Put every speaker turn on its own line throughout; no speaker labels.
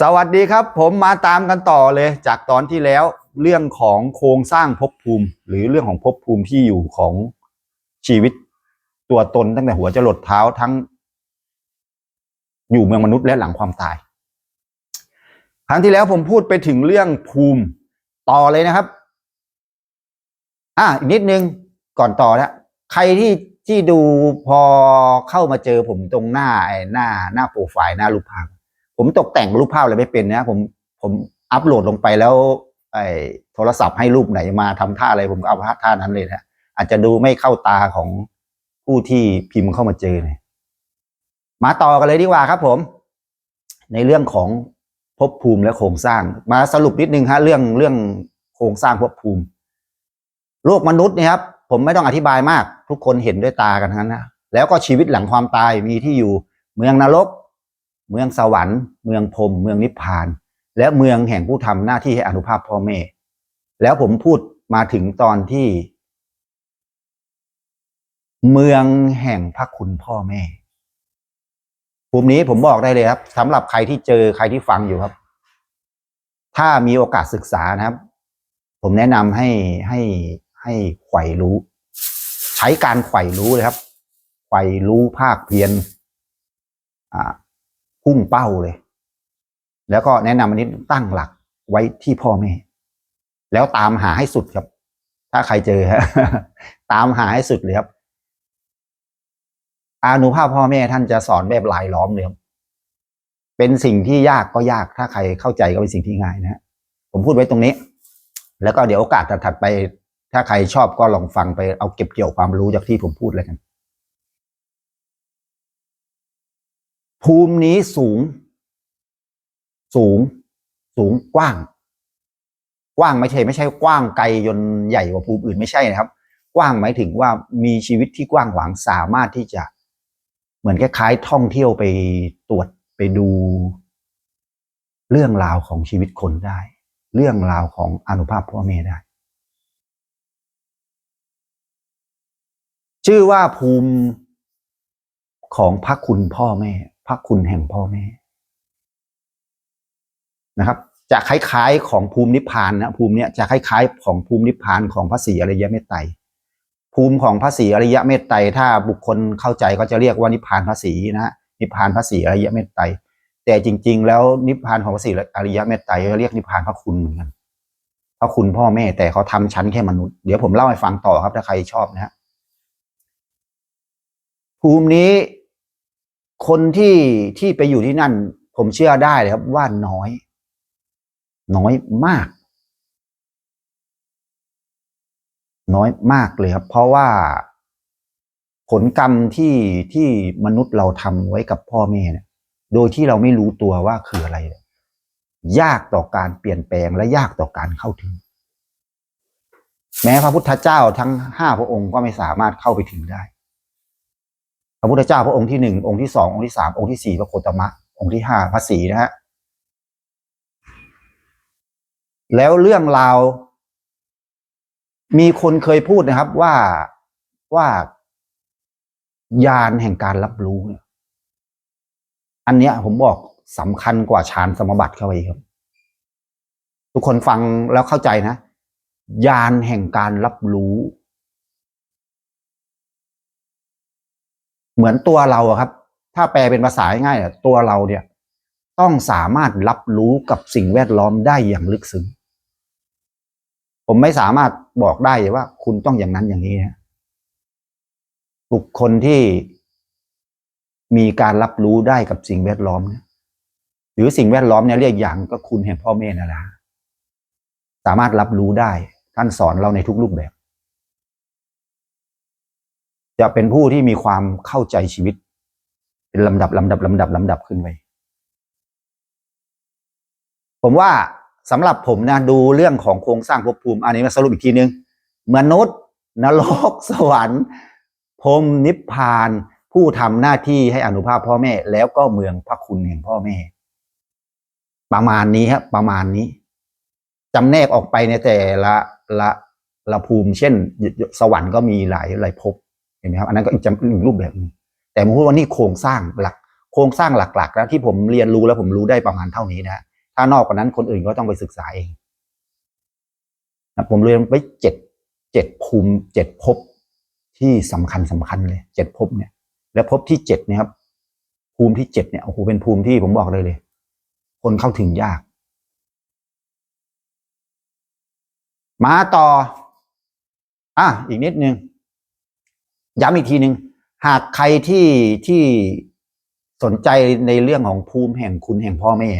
สวัสดีครับ ผมมาตามกันต่อเลยจากตอนที่แล้วเรื่องของโครงสร้างภพภูมิ หรือเรื่องของภพภูมิที่อยู่ของชีวิตตัวตนตั้งแต่หัวจรดเท้าทั้ง อยู่เมืองมนุษย์และหลังความตาย ครั้งที่แล้วผมพูดไปถึงเรื่องภูมิต่อเลยนะครับ อะอีกนิดนึงก่อนต่อนะใครที่ที่ดูพอเข้ามาเจอผมตรงหน้าไอ้หน้าหน้าโปรไฟล์หน้ารูปภาพ ผมตกแต่งรูปภาพอะไรไม่เป็นนะ ผมผมอัพโหลดลงไปแล้ว ไอ้โทรศัพท์ให้รูปไหนมาทำท่าอะไรผมก็เอาท่านั้นเลยนะอาจจะดูไม่เข้าตาของผู้ที่พิมพ์เข้ามาเจอเนี่ยมาต่อกันเลยดีกว่าครับ ผม ในเรื่องของภพภูมิและโครงสร้าง มาสรุปนิดนึงฮะเรื่องเรื่องโครงสร้างภพภูมิโลกมนุษย์เนี่ยครับ ผมไม่ต้องอธิบายมาก ทุกคนเห็นด้วยตากันทั้งนั้นนะแล้วก็ชีวิตหลังความตายมีที่อยู่เมืองนรก เมืองสวรรค์ เมืองพรมเมืองนิพพาน และเมืองแห่งผู้ทำหน้าที่ให้อนุภาพพ่อแม่ แล้วผมพูดมาถึงตอนที่ เมืองแห่งพระคุณพ่อแม่ภูมินี้ผมบอกได้เลยครับสำหรับใครที่เจอใครที่ฟังอยู่ครับ ถ้ามีโอกาสศึกษานะครับ ผมแนะนำให้ให้ให้ไขว่รู้ ใช้การไขว่รู้เลยครับไขว่รู้ภาคเพียรอ่า พุ่งเป้าเลย แล้วก็แนะนำอันนี้ตั้งหลักไว้ที่พ่อแม่ แล้วตามหาให้สุดครับ ถ้าใครเจอฮะตามหาให้สุดเลยครับอานุภาพพ่อแม่ท่านจะสอนแบบลายล้อมเลยครับเป็นสิ่งที่ยากก็ยากถ้าใครเข้าใจก็เป็นสิ่งที่ง่ายนะฮะผมพูดไว้ตรงนี้ แล้วก็เดี๋ยวโอกาสถัดไป ถ้าใครชอบก็ลองฟังไปเอาเก็บเกี่ยวความรู้จากที่ผมพูดเลยกัน ภูมินี้สูง สูง สูงกว้าง กว้างไม่ใช่ ไม่ใช่กว้างไกลจนใหญ่กว่าภูมิอื่นไม่ใช่นะครับ กว้างหมายถึงว่ามีชีวิตที่กว้างขวางสามารถที่จะเหมือนคล้ายๆท่องเที่ยวไปตรวจไปดูเรื่องราวของชีวิตคนได้ เรื่องราวของอนุภาพพ่อแม่ได้ ชื่อว่าภูมิของพระคุณพ่อแม่ ระคุณแห่งพ่อแม่นะครับจะคล้ายๆของภูมินิพพานนะภูมิเนี้ยจะคล้ายๆ ของภูมินิพพานของพระศรีอริยเมตไตรภูมิของพระศรีอริยเมตไตรถ้าบุคคลเข้าใจก็จะเรียกว่านิพพานพระศรีนะฮะนิพพานพระศรีอริยเมตไตรแต่จริง ๆ แล้วนิพพานของพระศรีอริยเมตไตรเขาเรียกนิพพานพระคุณเหมือนกันพระคุณพ่อแม่แต่เขาทำชั้นแค่มนุษย์เดี๋ยวผมเล่าให้ฟังต่อครับถ้าใครชอบนะฮะภูมินี้ คนที่ที่ไปอยู่ที่นั่น ผมเชื่อได้เลยครับ ว่าน้อย น้อยมาก น้อยมากเลยครับ เพราะว่าผลกรรมที่ที่มนุษย์เราทำไว้กับพ่อแม่เนี่ย โดยที่เราไม่รู้ตัวว่าคืออะไร ยากต่อการเปลี่ยนแปลงและยากต่อการเข้าถึง แม้พระพุทธเจ้าทั้งห้าพระองค์ก็ไม่สามารถเข้าไปถึงได้ พระพุทธเจ้าพระองค์ที่หนึ่งองค์ที่สององค์ที่สามองค์ที่สี่พระโคตมะ องค์ที่ห้าพระศรีนะฮะแล้วเรื่องราว มีคนเคยพูดนะครับว่าว่ายานแห่งการรับรู้เนี่ยอันเนี้ย ผมบอกสำคัญกว่าฌานสมบัติเข้าไปอีกครับ ทุกคนฟังแล้วเข้าใจนะยานแห่งการรับรู้ เหมือนตัวเราอะครับ ถ้าแปลเป็นภาษาง่ายๆอะตัวเราเนี่ย ต้องสามารถรับรู้กับสิ่งแวดล้อมได้อย่างลึกซึ้งผมไม่สามารถบอกได้ว่า คุณต้องอย่างนั้นอย่างนี้นะบุคคลที่มีการรับรู้ได้กับสิ่งแวดล้อมเนี่ยหรือสิ่งแวดล้อมเนี่ยเรียกอย่างก็คุณแห่งพ่อแม่นั่นแหละสามารถรับรู้ได้ ท่านสอนเราในทุกรูปแบบ จะเป็นผู้ที่มีความเข้าใจชีวิต เป็นลำดับลำดับลำดับลำดับขึ้นไปผมว่าสำหรับผมนะดูเรื่องของโครงสร้างภพภูมิ อันนี้มาสรุปอีกทีนึง มนุษย์ นรก สวรรค์พรมนิพพาน ผู้ทำหน้าที่ให้อนุภาพพ่อแม่ แล้วก็เมืองพระคุณแห่งพ่อแม่ ประมาณนี้ครับประมาณนี้จำแนกออกไปในแต่ละละละภูมิ เช่น สวรรค์ก็มีหลายหลายภพ เห็นไหมครับอันนั้นก็อีกจำอีกรูปแบบหนึงแต่ผมพูดว่านี่โครงสร้างหลัก โครงสร้างหลักๆแล้วที่ผมเรียนรู้แล้วผมรู้ได้ประมาณเท่านี้นะฮะถ้านอกกว่านั้นคนอื่นก็ต้องไปศึกษาเองนะผมเรียนไปเจ็ดเจ็ดภูมิเจ็ดภพที่สำคัญสำคัญเลยเจ็ดภพเนี่ย แล้วภพที่เจ็ดเนี่ยครับ ภูมิที่เจ็ดเนี่ยโอ้โหเป็นภูมิที่ผมบอกเลยเลย คนเข้าถึงยาก มาต่อ อะอีกนิดนึง ย้ำอีกทีหนึ่งหากใครที่ที่สนใจในเรื่องของภูมิแห่งคุณแห่งพ่อแม่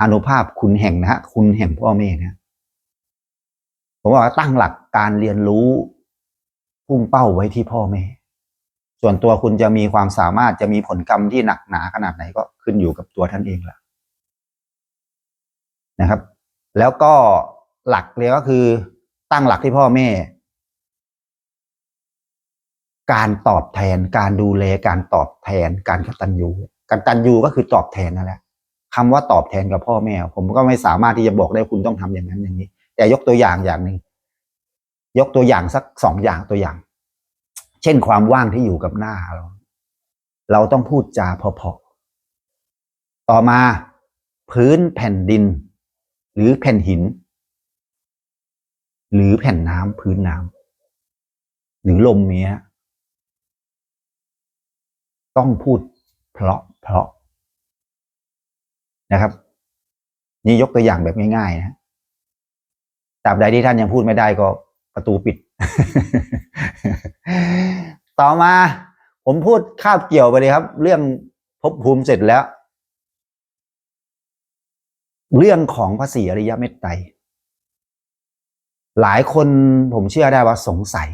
อานุภาพคุณแห่งนะฮะคุณแห่งพ่อแม่นี่ผมว่าตั้งหลักการเรียนรู้พุ่งเป้าไว้ที่พ่อแม่ ส่วนตัวคุณจะมีความสามารถจะมีผลกรรมที่หนักหนาขนาดไหนก็ขึ้นอยู่กับตัวท่านเองแหละนะครับ แล้วก็หลักเลยก็คือตั้งหลักที่พ่อแม่ การตอบแทน การดูแลการตอบแทน การกตัญญูกตัญญูก็คือตอบแทนนั่นแหละคำว่าตอบแทนกับพ่อแม่ ผมก็ไม่สามารถที่จะบอกได้คุณต้องทำอย่างนั้นอย่างนี้ แต่ยกตัวอย่างอย่างหนึ่งยกตัวอย่างสักสองอย่างตัวอย่าง เช่นความว่างที่อยู่กับหน้าเราเราต้องพูดจาพราะๆต่อมาพื้นแผ่นดิน หรือแผ่นหิน หรือแผ่นน้ำพื้นน้ำหรือลมเนี้ย ต้องพูดเพราะเพราะนะครับ นี่ยกตัวอย่างแบบง่ายๆนะตราบใดที่ท่านยังพูดไม่ได้ก็ประตูปิด ต่อมา ผมพูดคาบเกี่ยวไปเลยครับ เรื่องภพภูมิเสร็จแล้ว เรื่องของภาษีอริยเมตไตรหลายคนผมเชื่อได้ว่าสงสัย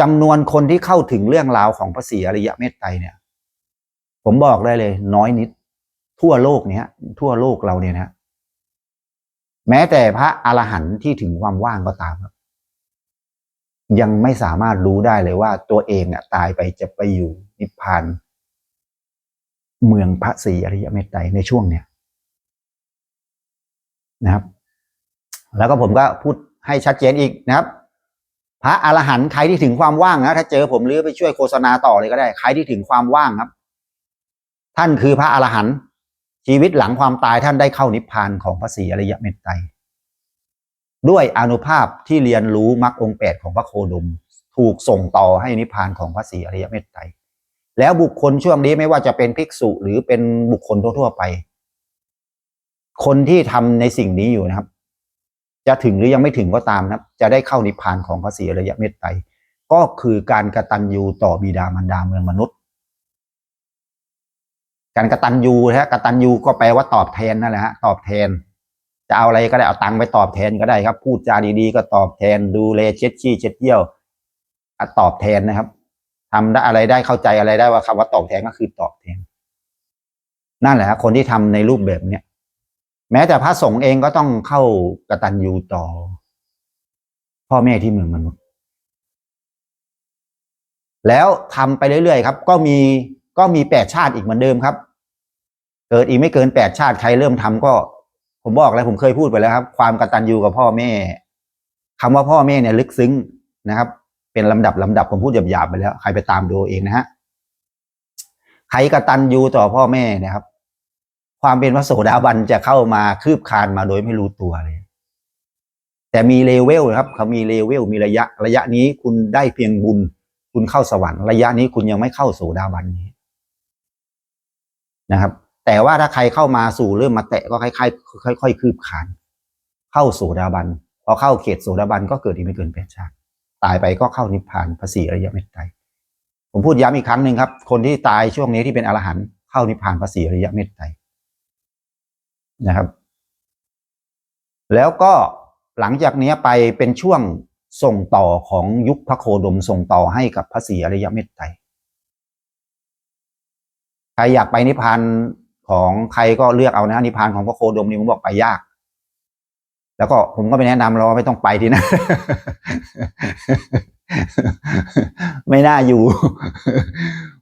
จำนวนคนที่เข้าถึงเรื่องราวของภาษีอริยเมตไตรเนี่ย ผมบอกได้เลย น้อยนิด ทั่วโลกเนี้ยทั่วโลกเราเนี่ยนะแม้แต่พระอรหันต์ที่ถึงความว่างก็ตามครับ ยังไม่สามารถรู้ได้เลยว่าตัวเองอะตายไปจะไปอยู่นิพพาน เมืองพระศรีอริยเมตไตรในช่วงเนี้ยนะครับ แล้วก็ผมก็พูดให้ชัดเจนอีกนะครับ พระอรหันต์ใครที่ถึงความว่างนะถ้าเจอผมหรือไปช่วยโฆษณาต่อเลยก็ได้ใครที่ถึงความว่างครับ ท่านคือพระอรหันต์ชีวิตหลังความตายท่านได้เข้านิพพานของพระศรีอริยเมตไตรด้วยอนุภาพที่เรียนรู้มรรคองแปดของพระโคดม ถูกส่งต่อให้นิพพานของพระศรีอริยเมตไตรแล้วบุคคลช่วงนี้ไม่ว่าจะเป็นภิกษุหรือเป็นบุคคลทั่วๆไป คนที่ทำในสิ่งนี้อยู่นะครับ จะถึงหรือยังไม่ถึงก็ตามนะจะได้เข้านิพพานของพระศรีอริยเมตไตรก็คือการกระตัญญูต่อบิดามารดาเมืองมนุษย์ การกระตัญญูนะฮะกตัญญูก็แปลว่าตอบแทนนั่นแหละฮะตอบแทน จะเอาอะไรก็ได้เอาตังค์ไปตอบแทนก็ได้ครับ พูดจาดีๆ ก็ตอบแทนดูแลเช็ดขี้เช็ดเยี่ยวตอบแทนนะครับทำได้อะไรได้เข้าใจอะไรได้ว่าคำว่าตอบแทนก็คือตอบแทน นั่นแหละฮะคนที่ทำในรูปแบบเนี้ย แม้แต่พระสงฆ์เองก็ต้องเข้ากตัญญูต่อ พ่อแม่ที่เมืองมนุษย์ แล้วทำไปเรื่อยๆครับ ก็มีก็มีแปดชาติอีกเหมือนเดิมครับ เกิดอีกไม่เกินแปดชาติใครเริ่มทำก็ ผมบอกแล้วผมเคยพูดไปแล้วครับ ความกตัญญูกับพ่อแม่คำว่าพ่อแม่เนี่ยลึกซึ้งนะครับ เป็นลำดับลำดับผมพูดหยาบๆไปแล้ว ใครไปตามดูเองนะฮะใครกตัญญูต่อพ่อแม่เนะครับ ความเป็นพระโสดาบันจะเข้ามาคืบคานมาโดยไม่รู้ตัวเลย แต่มีเลเวลนะครับเขามีเลเวลมีระยะระยะนี้คุณได้เพียงบุญ คุณเข้าสวรรค์ระยะนี้คุณยังไม่เข้าโสดาบันนี้นะครับ แต่ว่าถ้าใครเข้ามาสู่เริ่มมาแตะก็คล้ายๆค่อยๆคืบคาน เข้าโสดาบันพอเข้าเขตโสดาบันก็เกิดอีกไม่เกินแปดชาติตายไปก็เข้านิพพานพระศรีริยะเมตไตรผมพูดย้ำอีกครั้งหนึ่งครับ คนที่ตายช่วงนี้ที่เป็นอรหันต์เข้านิพพานพระศรีริยะเมตไตร นะครับ แล้วก็หลังจากนี้ไปเป็นช่วงส่งต่อของยุคพระโคดมส่งต่อให้กับพระศรีอริยเมตไตรใครอยากไปนิพพานของใครก็เลือกเอานะนิพพานของพระโคดมนี่ผมบอกไปยาก แล้วก็ผมก็ไปแนะนำเราว่าไม่ต้องไปทีนั่นไม่น่าอยู่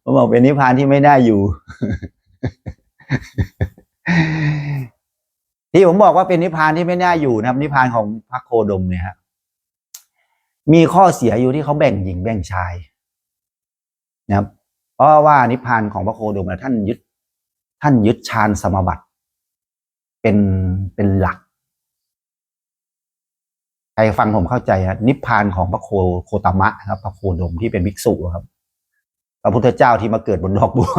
ผมบอกเป็นนิพพานที่ไม่น่าอยู่ ที่ผมบอกว่าเป็นนิพพานที่ไม่น่าอยู่นะครับ นิพพานของพระโคดมเนี่ยฮะมีข้อเสียอยู่ที่เขาแบ่งหญิงแบ่งชายนะครับ เพราะว่านิพพานของพระโคดมนะท่านยึด ท่านยึดฌานสมาบัติ เป็นเป็นหลักใครฟังผมเข้าใจฮะนิพพานของพระโคโคตมะนะครับ พระโคดมที่เป็นภิกษุครับพระพุทธเจ้าที่มาเกิดบนดอกบัว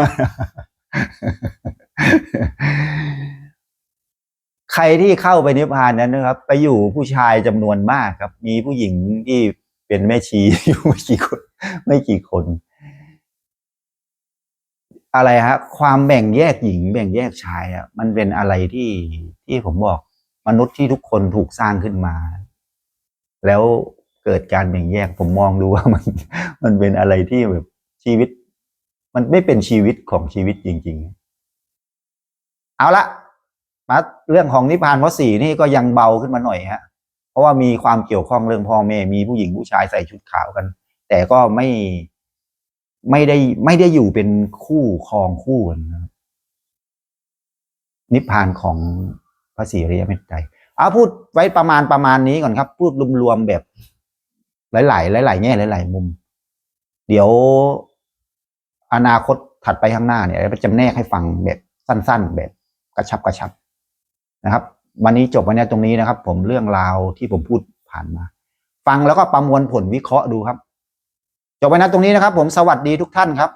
ใครที่เข้าไปนิพพานนั้นนะครับ ไปอยู่ผู้ชายจำนวนมากครับ มีผู้หญิงที่เป็นแม่ชีอยู่ไม่กี่คน ไม่กี่คน อะไรฮะ ความแบ่งแยกหญิง แบ่งแยกชายอะมันเป็นอะไรที่ที่ผมบอกมนุษย์ที่ทุกคนถูกสร้างขึ้นมา แล้วเกิดการแบ่งแยก ผมมองดูว่ามัน มันเป็นอะไรที่แบบชีวิต มันไม่เป็นชีวิตของชีวิตจริง ๆ เอาละ มาเรื่องของนิพพานวสีนี่ก็ยังเบาขึ้นมาหน่อยฮะ เพราะว่ามีความเกี่ยวข้องเรื่องพ่อแม่มีผู้หญิงผู้ชายใส่ชุดขาวกัน แต่ก็ไม่ไม่ได้ไม่ได้อยู่เป็นคู่ครองคู่กันนะนิพพานของพระศรีอริยเมตไตรเอาพูดไว้ประมาณประมาณนี้ก่อนครับ พูดรวมๆแบบ หลาย ๆ หลาย ๆ แง่หลาย ๆ มุม เดี๋ยวอนาคตถัดไปข้างหน้าเนี่ยจะจำแนกให้ฟังแบบสั้น ๆ แบบกระชับกระชับ นะครับ วันนี้จบวันนี้ตรงนี้นะครับ ผมเรื่องราวที่ผมพูดผ่านมา ฟังแล้วก็ประมวลผลวิเคราะห์ดูครับจบไปนะตรงนี้นะครับ ผมสวัสดีทุกท่านครับ